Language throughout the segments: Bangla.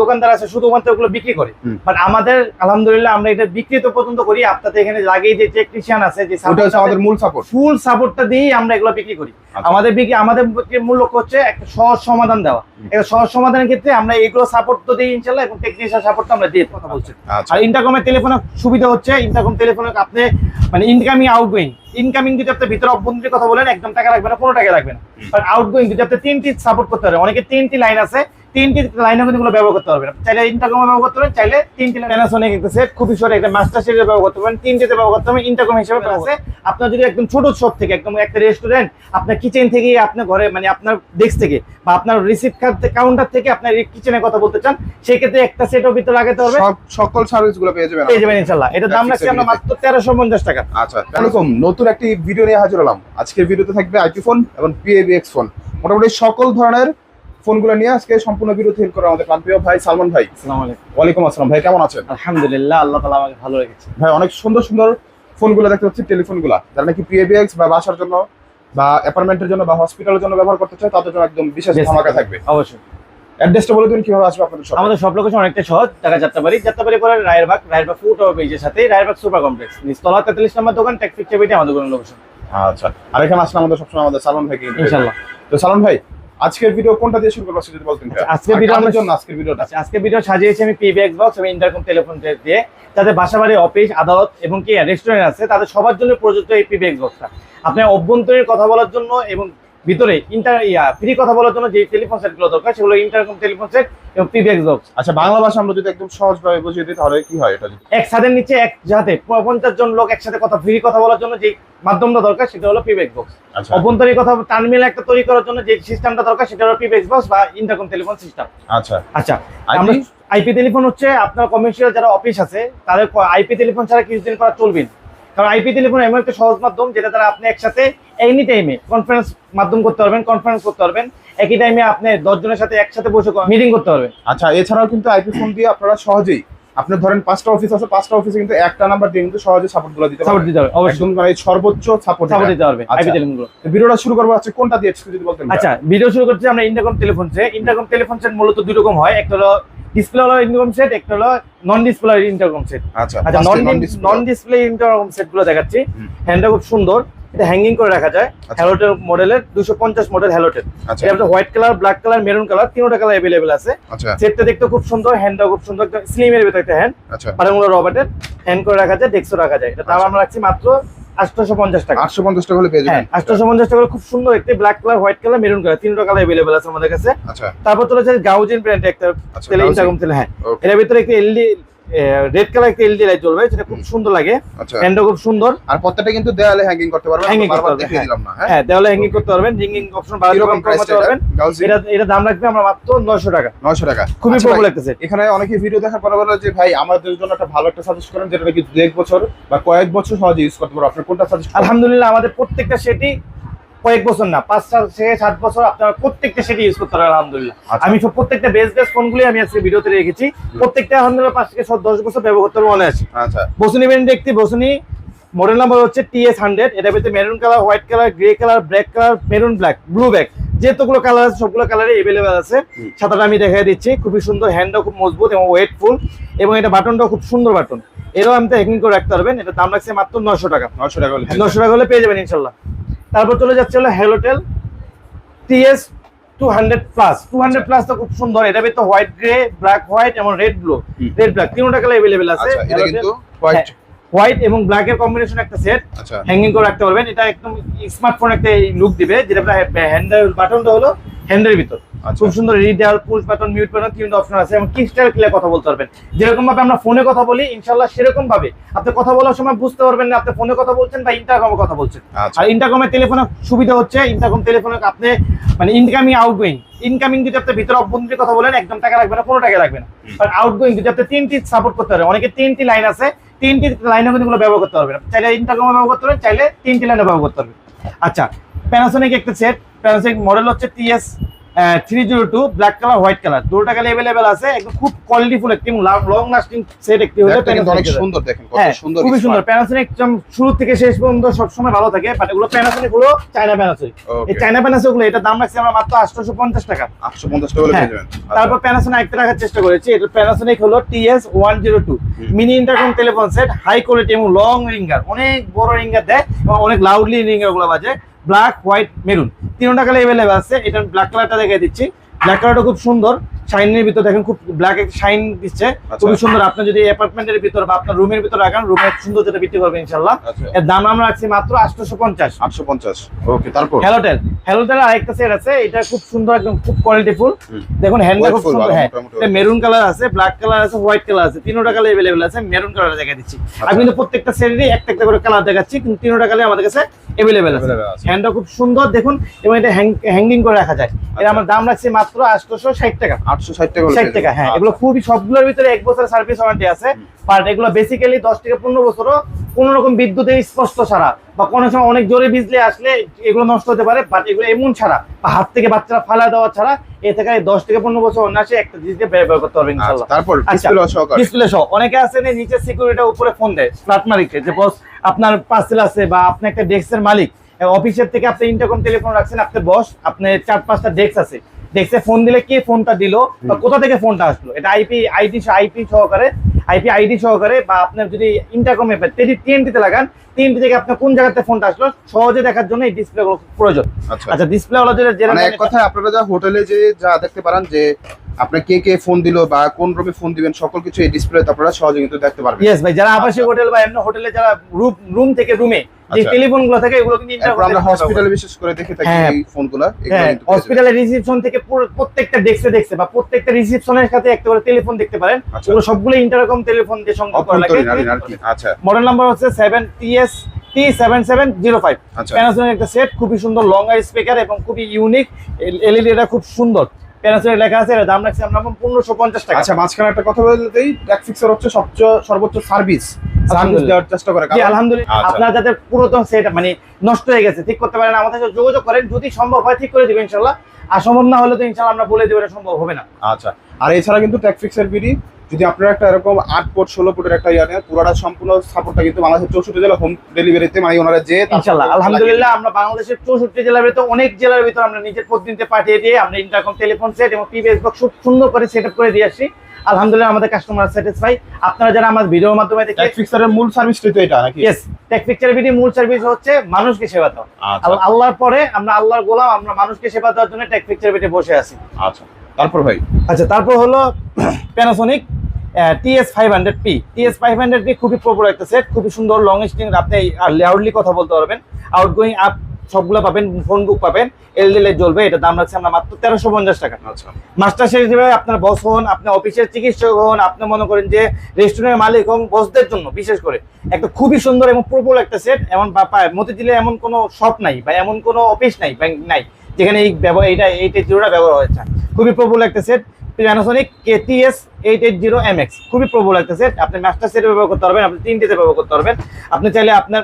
দোকানদার আছে শুধুমাত্র ওগুলো বিক্রি করে। বাট আমাদের আলহামদুলিল্লাহ আমরা এটা বিক্রি তো পর্যন্ত করি আপনাদের এখানে লাগিয়ে যে টেকনিশিয়ান আছে যে আমাদের মূল সাপোর্ট ফুল সাপোর্টটা দিয়েই আমরা এগুলো বিক্রি করি। আচ্ছা। আমাদের বিক্রি আমাদের মূল লক্ষ্য হচ্ছে একটা সহজ সমাধান দেওয়া। একটা সহজ সমাধানের ক্ষেত্রে আমরা এগুলো সাপোর্ট তো দিই ইনশাল্লাহ এবং টেকনিশিয়ান সাপোর্ট আমরা দিয়ে কথা বলছি। আচ্ছা। আর ইন্টারকমের টেলিফোনের সুবিধা হচ্ছে ইন্টারকম টেলিফোনে আপনি মানে ইনকামিং আউটগোয়িং ইনকামিং যদি আপনি ভিতরে অভ্যন্তরীণ কথা বলেন একদম টাকা লাগবে না কোনো টাকা লাগবে না। আর আউটগোয়িং যদি আপনি তিনটি সাপোর্ট করতে পারেন অনেকে তিনটি লাইন আছে তিনটি লাইনে কিন্তু ব্যবহার করতে পারবেন। চাইলে ইন্টারকম ব্যবহার করতে পারেন চাইলে তিনটি প্যানাসোনিক একটা সেট খুবই সরে একটা মাস্টার সেটের ব্যবহার করতে পারেন। তিনটিতে ব্যবহার করতে পারেন ইন্টারকম হিসেবে আছে আপনার যদি একদম ছোট শপ থেকে একদম একটা রেস্টুরেন্ট আপনার কিচেন থেকে আপনার ঘরে মানে আপনার ডেস্ক থেকে বা আপনার রিসিভ কাউন্টার থেকে আপনার কিচেনে কথা বলতে চান সেই ক্ষেত্রে একটা সেটের ভিতরে লাগাতে হবে সকল সার্ভিসগুলো পেয়ে যাবেন পেয়ে যাবেন ইনশাল্লাহ এটার দাম রাখছি আমরা মাত্র তেরোশো পঞ্চাশ টাকা। আচ্ছা এরকম নতুন একটি ভিডিও নিয়ে হাজির হলাম। আজকের ভিডিওতে থাকবে আইপি ফোন এবং পিএবিএক্স ফোন মোটামুটি সকল ধরনের ফোনগুলো নিয়ে আজকে সম্পূর্ণ তৈরি করা আমাদের প্রান্তীয় ভাই সালমান ভাই। আসসালামু আলাইকুম। ওয়ালাইকুম আসসালাম ভাই কেমন আছেন? আলহামদুলিল্লাহ আল্লাহ তালা আমাকে ভালো রেখেছে। ভাই অনেক সুন্দর সুন্দর ফোনগুলো দেখতে পাচ্ছি টেলিফোনগুলো। যারা নাকি পিএবিএক্স বা বাসার জন্য বা অ্যাপার্টমেন্টের জন্য বা হসপিটালের জন্য ব্যবহার করতে চায় তাদের জন্য একদম বিশেষ ধামাকা থাকবে। অবশ্যই। অ্যাড্রেসটা বলে দিন কীভাবে আসবে আপনাদের আমাদের সব লোকেশন অনেকটা সহজ ঢাকা যাত্রাবাড়ি। যাত্রাবাড়ি পরে রায়েরবাগ রায়েরবাগ ফুট ওভার ব্রিজের সাথে রায়েরবাগ সুপার কমপ্লেক্স নিচতলা তেতাল্লিশ নম্বর দোকান আমাদের লোকেশন আচ্ছা আর এখানে আসলে আমাদের সবসময় আমাদের তো ভাই আজকের ভিডিও কোনটা দিয়ে শুরু করব সেটা যদি বলতেন? আচ্ছা, আজকের ভিডিও আমরা- জন্য আজকের ভিডিওটা আজকের আজকে ভিডিও সাজিয়েছি আমি পিবিএক্স বক্স এবং ইন্টারকম টেলিফোন দিয়ে। যাদের বাসাবাড়ি অফিস আদালত এবং কি রেস্টুরেন্ট আছে তাদের সবার জন্য প্রযোজ্য এই পিবিএক্স বক্সটা আপনার অভ্যন্তরীণ কথা বলার জন্য এবং ভিতরে ইন্টার ইয়া ফ্রি কথা বলার জন্য যে টেলিফোন সেটগুলো দরকার সেগুলো ইন্টারকম টেলিফোন সেট এবং পিবিএক্স বক্স আচ্ছা বাংলা ভাষা আমরা যদি একদম সহজভাবে বুঝিয়ে দিই তাহলে কি হয় এটা যদি? এক ছাদের নিচে এক যাতে পঞ্চাশ জন লোক একসাথে কথা ফ্রি কথা বলার জন্য যে মাধ্যমটা দরকার সেটা হলো পিবেক্স বক্স আচ্ছা। অভ্যন্তরীণ কথা টার্মিনাল একটা তৈরি করার জন্য যে সিস্টেমটা দরকার সেটা হলো পিবেক্স বক্স বা ইন্টারকম টেলিফোন সিস্টেম আচ্ছা। আচ্ছা? আইপি টেলিফোন হচ্ছে আপনার কমার্শিয়াল যারা অফিস আছে তাদের আইপি টেলিফোন ছাড়া কিছুদিন করা চলবে না। কারণ আইপি টেলিফোন এমন একটা সহজ মাধ্যম যেটা দ্বারা আপনি একসাথে এনি টাইমে কনফারেন্স মাধ্যম করতে পারবেন কনফারেন্স করতে পারবেন। একই টাইমে আপনি দশ জনের সাথে একসাথে বসে মিটিং করতে পারবেন। আচ্ছা এছাড়াও কিন্তু আইপি ফোন দিয়ে আপনারা সহজেই আপনি ধরেন পাঁচটা অফিস আছে পাঁচটা অফিসে কিন্তু একটা নাম্বার দিয়ে কিন্তু সহজে সাপোর্টগুলো দিতে সাপোর্ট দিতে হবে অবশ্যই। মানে সর্বোচ্চ সাপোর্ট সাপোর্ট দিতে পারবে। আইপি টেলিফোনগুলো। ভিডিওটা শুরু করব আজকে কোনটা দিয়ে যদি বলতেন আচ্ছা ভিডিও শুরু করছি আমরা intercom telephone set intercom telephone set মূলত দুই রকম হয়। একটা হলো ডিসপ্লে হলো ইন্টারকম সেট একটা হলো নন ডিসপ্লে ইন্টারকম সেট আচ্ছা আচ্ছা নন নন ডিসপ্লে ইন্টারকম সেটগুলো দেখাচ্ছি। হ্যান্ডটা খুব সুন্দর। এটা হ্যাঙ্গিং করে রাখা যায় আচ্ছা। হ্যালোটেল মডেলের দুশো পঞ্চাশ মডেল আচ্ছা। এটা white colour black colour maroon colour তিনটা কালার অ্যাভেলেবেল আছে। আচ্ছা। সেটটা দেখতে খুব সুন্দর হ্যান্ডটা খুব সুন্দর ভিতরে একটা হ্যান্ড আচ্ছা। রবার্টের হ্যান্ড করে রাখা যায় ডেস্কও রাখা যায়। এটা দাম আচ্ছা। আমরা রাখছি মাত্র পঞ্চাশ টাকা। আটশো পঞ্চাশ টাকা হলে পেয়ে হ্যাঁ যাবেন। আটশোশো পঞ্চাশ টাকা খুব সুন্দর একটি black colour white colour maroon colour তিনটা কালার অ্যাভেলেবেল আছে আমাদের কাছে। আচ্ছা। তারপর চলেছে গাউজিন ব্র্যান্ড একটা আচ্ছা, তেলে Gauzy। তেলে হ্যাঁ। এর ভিতরে একটি এলডি রেড কালার একটা লাইট জ্বলবে সেটা খুব সুন্দর লাগে। আচ্ছা। খুব সুন্দর। আর প্রত্যেকটা কিন্তু দেয়ালে হ্যাঙ্গিং করতে পারবেন Hanging করতে বারবার পারবে, দেখিয়ে হ্যাঁ। দিলাম না হ্যাঁ। হ্যাঁ? দেওয়ালে হ্যাঙ্গিং করতে পারবেন রিঙ্গিং অপশন বাড়াতে কীরকম পারবেন পারবেন। এটা এটা দাম রাখবে আমরা মাত্র নয়শো টাকা। নয়শো টাকা। খুবই আচ্ছা লাগতেছে এখানে অনেকে ভিডিও দেখার পরে বলে যে ভাই আমাদের জন্য একটা ভালো একটা সাজেস্ট করেন যেটা নাকি এক বছর বা কয়েক বছর সহজে ইউজ করতে পারব। আপনার কোনটা সাজেস্ট আলহামদুলিল্লাহ আমাদের প্রত্যেকটা সেটই কয়েক বছর না পাঁচ সাত থেকে সাত বছর আপনারা প্রত্যেকটা সেটি ইউজ করতে পারেন আলহামদুলিল্লাহ। আচ্ছা। আমি সব প্রত্যেকটা বেস্ট বেস্ট ফোনগুলি আমি আজকে ভিডিওতে রেখেছি। প্রত্যেকটা আলহামদুলিল্লাহ পাঁচ থেকে দশ বছর ব্যবহার করতে মনে আছে আচ্ছা। বসুনি ব্র্যান্ড একটি বসুনি মডেল নাম্বার হচ্ছে টিএস হান্ড্রেড এটার ভিতরে maroon colour white colour grey colour black colour maroon black blue back যেতগুলো colour আছে সবগুলো কালারে এভেলেবেল আছে। সাদাটা আমি দেখাই দিচ্ছি খুবই সুন্দর হ্যান্ডটাও খুব মজবুত এবং ওয়েটফুল এবং এটা বাটনটাও খুব সুন্দর বাটন এরও আমি তো হ্যাকিং করে রাখতে পারবেন এটা দাম রাখছে মাত্র নশো টাকা। নশো টাকা হলে নশো টাকা হলে পেয়ে যাবেন ইনশাল্লাহ। তারপর চলে যাচ্ছে হলো হ্যালোটেল TS two hundred plus two hundred plus তো খুব সুন্দর এটা তো হোয়াইট গ্রে ব্ল্যাক হোয়াইট এবং রেড ব্লু রেড ব্ল্যাক তিনটা কালার অ্যাভেলেবেল আছে। আচ্ছা এটা কিন্তু হোয়াইট হোয়াইট এবং ব্ল্যাক এর কম্বিনেশন একটা সেট আচ্ছা। হ্যাঙ্গিং করে রাখতে পারবেন। এটা একদম স্মার্টফোন একটা লুক দিবে যেটা হ্যান্ডেল বাটনটা হলো হ্যান্ডের ভিতর। আচ্ছা খুব সুন্দর redial push button mute button তিনটা অপশন আছে এবং কিস্টার ক্লিয়ার কথা বলতে পারবেন। যেরকম ভাবে আমরা ফোনে কথা বলি ইনশাল্লাহ সেরকম ভাবে। আপনি কথা বলার সময় বুঝতে পারবেন না আপনি ফোনে কথা বলছেন বা ইন্টারকমে কথা বলছেন। আচ্ছা। আর ইন্টারকমের টেলিফোনের সুবিধা হচ্ছে ইন্টারকম টেলিফোনে আপনি মানে ইনকামিং আউটগোয়িং ইনকামিং যদি আপনি ভিতরে অভ্যন্তরীণ কথা বলেন একদম টাকা লাগবে না কোনো টাকা লাগবে না। আর আউটগোয়িং যদি আপনি তিনটি সাপোর্ট করতে পারেন অনেকে তিনটি লাইন আছে তিনটি লাইনে কিন্তু ব্যবহার করতে পারবেন। চাইলে ইন্টারকমে ব্যবহার করতে পারবেন চাইলে তিনটি লাইনে ব্যবহার করতে পারবেন। আচ্ছা প্যানাসোনিক একটা সেট প্যানাসোনিক মডেল হচ্ছে TS three zero two black colour white colour দুটো কালার অ্যাভেলেবেল আছে একদম খুব কোয়ালিটিফুল একটি লং লাস্টিং সেট একটি হলো অনেক সুন্দর দেখেন কত হ্যাঁ সুন্দর খুবই সুন্দর। প্যানাসোনিক শুরু থেকে শেষ পর্যন্ত সবসময় ভালো থাকে বাট এগুলো প্যানাসোনিকগুলো চায়না প্যানাসোনিক এই চায়না প্যানাসোনিকগুলো এটা দাম রাখছি আমরা মাত্র আটশোশো পঞ্চাশ টাকা 850 টাকা হলে হ্যাঁ। আচ্ছা। তারপর প্যানাসোনিক একটা রাখার চেষ্টা করেছি এটা প্যানাসোনিক হলো TS one zero two. Mini intercom telephone set high quality এবং লং রিঙ্গার অনেক বড় রিঙ্গার দেয় এবং অনেক লাউডলি রিঙ্গারগুলো বাজে ব্ল্যাক হোয়াইট মেরুন তিনটা কালার অ্যাভেলেবেল আছে এটা ব্ল্যাক কালারটা দেখিয়ে দিচ্ছি। ব্ল্যাক কালারটা খুব সুন্দর। শাইনের ভিতর দেখেন খুব ব্ল্যাক একটা শাইন দিচ্ছে। আচ্ছা। খুবই সুন্দর। আপনি যদি অ্যাপার্টমেন্টের ভিতর বা আপনার রুমের ভিতর রাখেন রুমের সুন্দর যেটা বিক্রি করবেন ইনশাল্লাহ আচ্ছা। এর দাম আমরা রাখছি মাত্র আটশোশো পঞ্চাশ। 850 ওকে তারপর? হ্যালোটেল হ্যালোটেল আরেকটা সেট আছে। এটা খুব সুন্দর একদম খুব কোয়ালিটিফুল। দেখুন হ্যান্ডটা খুব সুন্দর। হ্যাঁ এটা মেরুন কালার আছে ব্ল্যাক কালার আছে হোয়াইট কালার আছে। তিনোটা কালার অ্যাভেলেবেল আছে মেরুন কালার দেখা দিচ্ছি। আমি কিন্তু প্রত্যেকটা সেটেরই একটা একটা করে কালার দেখাচ্ছি কিন্তু তিনোটা কালার আমাদের কাছে অ্যাভেলেবেল আছে। হ্যান্ডটা খুব সুন্দর দেখুন এবং এটা হ্যাঙ্গিং করে রাখা যায়। এটা আচ্ছা। আমার দাম রাখছি মাত্র টাকা। 860 টাকা টাকা হ্যাঁ আচ্ছা। এগুলো খুবই সবগুলোর ভিতরে এক বছরের সার্ভিস ওয়ারেন্টি আছে এগুলো বেসিক্যালি দশ থেকে পনেরো বছরও কোনো রকম বিদ্যুতের স্পষ্ট ছাড়া বা কোনো সময় অনেক জোরে বিজলি আসলে এগুলো নষ্ট হতে পারে বাট এগুলো এমন ছাড়া বা হাত থেকে বাচ্চারা ফালা দেওয়া ছাড়া এ থেকে দশ থেকে পনেরো বছর অনায়াসে একটা জিনিস দিয়ে ব্যবহার করতে পারবে আচ্ছা, ইনশাল্লাহ তারপর আচ্ছা। ডিসপ্লে সহ। অনেকে আছে না নিচে সিকিউরিটি উপরে ফোন দেয় ফ্ল্যাট মালিককে যে বস আপনার পার্সেল আছে বা আপনি একটা ডেস্কের মালিক অফিসের থেকে আপনি ইন্টারকম টেলিফোন রাখছেন আপনার বস আপনার চার পাঁচটা ডেস্ক আছে। ডেস্কে ফোন দিলে কে ফোনটা দিল বা কোথা থেকে ফোনটা আসলো? এটা আইপি আইডি আইপি সহকারে আইপি আইডি সহকারে বা আপনার যদি ইন্টারকম অ্যাপে টিএনটি তে লাগান টিএনটি থেকে আপনার কোন জায়গাতে ফোনটা আসলো সহজে দেখার জন্য এই ডিসপ্লে প্রয়োজন। আচ্ছা। ডিসপ্লে হলো যেটা মানে এক কথায় আপনারা যা হোটেলে যে যা দেখতে পারেন যে আপনার কে কে ফোন দিল বা কোন রুমে ফোন দিবেন সকল কিছু এই ডিসপ্লেতে আপনারা সহজে কিন্তু দেখতে পারবেন। ইয়েস ভাই যারা আবাসিক হোটেল বা এমনি হোটেলে যারা রুম রুম থেকে রুমে যে আচ্ছা। থাকে এগুলো কিন্তু এরপর আমরা হসপিটালে বিশেষ করে দেখে থাকি হ্যাঁ। এই ফোনগুলো এগুলো হ্যাঁ রিসিপশন থেকে প্রত্যেকটা ডেস্কে দেখছে বা প্রত্যেকটা রিসিপশনের সাথে একটা করে টেলিফোন দেখতে পারেন। আচ্ছা। ওগুলো সবগুলো ইন্টারকম টেলিফোন দিয়ে সংযোগ করা লাগে। আচ্ছা। মডেল নাম্বার হচ্ছে প্যানাসোনিক একটা সেট খুবই সুন্দর লং আই স্পিকার এবং খুবই ইউনিক এলইডি এটা খুব সুন্দর। প্যানাসোনিক লেখা আছে এর দাম রাখছি আমরা পনেরোশো পঞ্চাশ টাকা। আচ্ছা মাঝখানে একটা কথা বলে দিতেই হচ্ছে সবচেয়ে সর্বোচ্চ সার্ভিস। দেওয়ার চেষ্টা করে আলহামদুলিল্লাহ। আচ্ছা। আপনার যাদের পুরাতন সেট মানে নষ্ট হয়ে গেছে ঠিক করতে পারেন আমাদের সাথে যোগাযোগ করেন যদি সম্ভব হয় ঠিক করে দিবেন ইনশাল্লাহ। আর সম্ভব না হলে তো ইনশাল্লাহ আমরা বলে দেবো এটা সম্ভব হবে না। আচ্ছা। আর এছাড়া কিন্তু ট্যাক্সিক্সের বিডি যদি আপনারা একটা এরকম আট ফুট ষোলো ফুটের একটা ইয়ে নেন পুরোটা সম্পূর্ণ সাপোর্টটা কিন্তু বাংলাদেশের চৌষট্টি জেলা হোম ডেলিভারিতে মানে ওনারা যে ইনশাল্লাহ আলহামদুলিল্লাহ আমরা বাংলাদেশের চৌষট্টি জেলার ভিতরে অনেক জেলার ভিতরে আমরা নিজের প্রতিনিধি পাঠিয়ে দিয়ে আমরা ইন্টারকম টেলিফোন সেট এবং পিবিএস বক্স খুব সুন্দর করে সেট করে দিয়ে আসি। আলহামদুলিল্লাহ আমাদের কাস্টমার স্যাটিসফাই আপনারা যারা আমার ভিডিওর মাধ্যমে দেখে ট্যাক ফিক্সারের মূল সার্ভিসটাই তো এটা নাকি? ইয়েস টেক পিকচার ভিডিও মূল সার্ভিস হচ্ছে মানুষকে সেবা দেওয়া। আচ্ছা। আল্লাহর পরে আমরা আল্লাহর গোলাম আমরা মানুষকে সেবা দেওয়ার জন্য টেক পিকচার ভিডিও বসে আছি। আচ্ছা। তারপর ভাই? আচ্ছা তারপর হলো Panasonic TS five hundred P TS five hundred P খুবই প্রপার একটা সেট খুবই সুন্দর লং স্ট্রিং আপনি লাউডলি কথা বলতে পারবেন। আউটগোয়িং আপ সবগুলো পাবেন ফোন বুক পাবেন এলডি লাইট জ্বলবে এটা দাম রাখছে আমরা মাত্র তেরোশো পঞ্চাশ টাকা। আচ্ছা। মাস্টার শেষ হিসেবে আপনার বস হন আপনার অফিসের চিকিৎসক হন আপনি মনে করেন যে রেস্টুরেন্টের মালিক হন বসদের জন্য বিশেষ করে। একটা খুবই সুন্দর এবং প্রবল একটা সেট এমন মতিঝিলে এমন কোনো শপ নাই বা এমন কোনো অফিস নাই ব্যাংক নাই যেখানে এই ব্যবহার এইটা এইট এইট জিরোটা ব্যবহার হয়েছে। খুবই প্রবল একটা set Panasonic KTS eight eight zero M X খুবই প্রবল একটা সেট আপনি মাস্টার সেটে ব্যবহার করতে পারবেন আপনি তিনটেতে ব্যবহার করতে পারবেন। আপনি চাইলে আপনার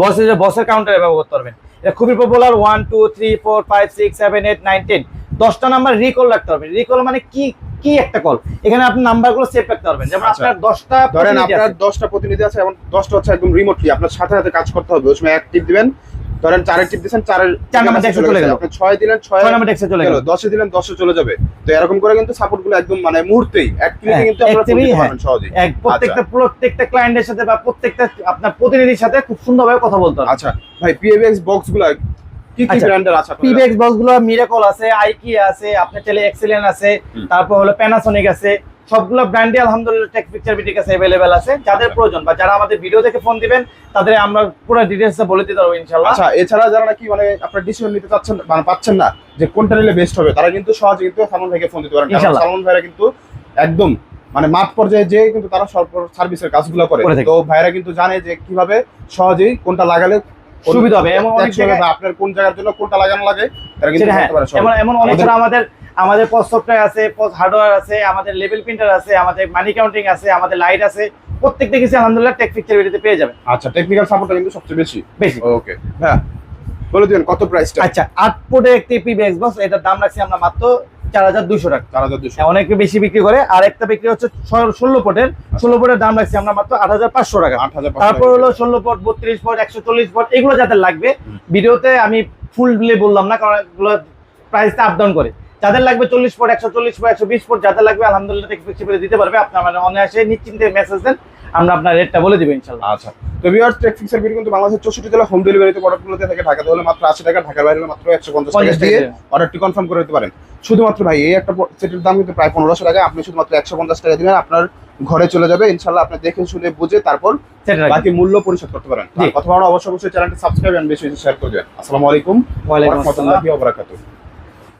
বসের বসের কাউন্টারে ব্যবহার করতে পারবেন। এটা খুবই popular one two three four five six seven eight nine ten দশটা নাম্বার রিকল রাখতে হবে রিকল মানে কি কি একটা কল এখানে আপনি নাম্বারগুলো সেভ রাখতে পারবেন। যেমন আচ্ছা। আপনার দশটা ধরেন আপনার আছে। দশটা প্রতিনিধি আছে এবং দশটা হচ্ছে একদম রিমোটলি আপনার সাথে সাথে কাজ করতে হবে। ওই সময় এক টিপ দিবেন ধরেন চারের টিপ দিচ্ছেন চারের চার নাম্বার চলে গেল। আপনি ছয় দিলেন ছয় নাম্বার চলে গেল। দশে দিলেন দশে চলে যাবে। তো এরকম করে কিন্তু সাপোর্টগুলো একদম মানে মুহূর্তেই এক ক্লিকে হ্যাঁ, কিন্তু আপনারা ফোন দিতে হ্যাঁ। পারবেন সহজেই প্রত্যেকটা প্রত্যেকটা ক্লায়েন্টের সাথে বা প্রত্যেকটা আপনার প্রতিনিধির সাথে খুব সুন্দরভাবে কথা বলতে হবে। আচ্ছা ভাই পিএবিএক্স বক্সগুলা কি কি আচ্ছা, ব্র্যান্ডের আছে আপনাদের? পিবেক্স বক্সগুলো মিরাকল আছে আইকি আছে আপনার চাইলে এক্সেলেন্ট আছে তারপর হলো প্যানাসোনিক আছে সবগুলো ব্র্যান্ডে আলহামদুলিল্লাহ টেক পিকচার বিটি কাছে অ্যাভেলেবেল আছে যাদের। প্রয়োজন বা যারা আমাদের ভিডিও দেখে ফোন দিবেন তাদের আমরা পুরো ডিটেইলস বলে দিতে পারব ইনশাআল্লাহ আচ্ছা এছাড়া যারা নাকি মানে আপনার ডিসিশন নিতে চাচ্ছেন মানে পাচ্ছেন না যে কোনটা নিলে বেস্ট হবে তারা কিন্তু সহজে কিন্তু সালমান ভাইকে ফোন দিতে পারেন। সালমান ভাইরা কিন্তু একদম মানে মাঠ পর্যায়ে যে কিন্তু তারা সর্ব সার্ভিসের কাজগুলো করে। তো ভাইরা কিন্তু জানে যে কীভাবে সহজেই কোনটা লাগালে সুবিধা হবে, এমন অনেক জায়গায়- আপনার কোন জায়গার জন্য কোনটা লাগানো লাগে তারা কিন্তু হ্যাঁ। এমন অনেক আমাদের- আমাদের পজ সফটওয়্যার আছে পজ হার্ডওয়্যার আছে আমাদের লেভেল প্রিন্টার আছে আমাদের মানি কাউন্টিং আছে আমাদের লাইট আছে প্রত্যেকটা কিছু আলহামদুলিল্লাহ টেক পিকচার ভিডিওতে পেয়ে যাবেন। আচ্ছা টেকনিক্যাল সাপোর্টটা কিন্তু সবচেয়ে বেশি। বেশি। ওকে হ্যাঁ বলে দিবেন কত প্রাইসটা আচ্ছা আট ফুটে একটি পিবিএক্স বক্স এটার দাম রাখছি আমরা মাত্র চার হাজার দুইশো টাকা। অনেকে বেশি বিক্রি করে আর একটা বিক্রি হচ্ছে ষোলো ফুটের ষোলো ফুটের দাম রাখছি আমরা মাত্র আট হাজার পাঁচশো টাকা। আট হাজার তারপর হলো ষোলো ফুট বত্রিশ ফুট একশো চল্লিশ ফুট এগুলো যাদের লাগবে ভিডিওতে আমি ফুল বললাম না কারণ এগুলো প্রাইসটা আপ ডাউন করে। যাদের লাগবে চল্লিশ ফুট একশো চল্লিশ ফুট একশো বিশ ফুট যাদের লাগবে আলহামদুলিল্লাহ ফ্লেক্সিবিলিটি দিতে পারবে। আপনার মানে অনায়াসে নিশ্চিন্তে মেসেজ দেন আমরা আপনার রেটটা বলে দিব ইনশাল্লাহ আচ্ছা। তো ভিউয়ার্স টেক ফিক্সের ভিডিও কিন্তু বাংলাদেশের চৌষট্টি জেলা হোম ডেলিভারিতে প্রোডাক্টগুলোতে থাকে ঢাকাতে হলে মাত্র আশি টাকা ঢাকার বাইরে মাত্র একশো পঞ্চাশ টাকা দিয়ে অর্ডারটি কনফার্ম করে দিতে পারেন। শুধুমাত্র ভাই এই একটা সেটের দাম কিন্তু প্রায় পনেরোশো টাকা আপনি শুধুমাত্র একশো পঞ্চাশ টাকা দিবেন আপনার ঘরে চলে যাবে। ইনশাল্লাহ আপনি দেখে শুনে বুঝে তারপর বাকি মূল্য পরিশোধ করতে পারেন। কথা অবশ্যই অবশ্যই চ্যানেলটি সাবস্ক্রাইব এন্ড বেশি শেয়ার করে দেবেন। আসসালামু আলাইকুম। ওয়ালাইকুম ওয়া রাহমাতুল্লাহি ওয়া বারাকাতুহু।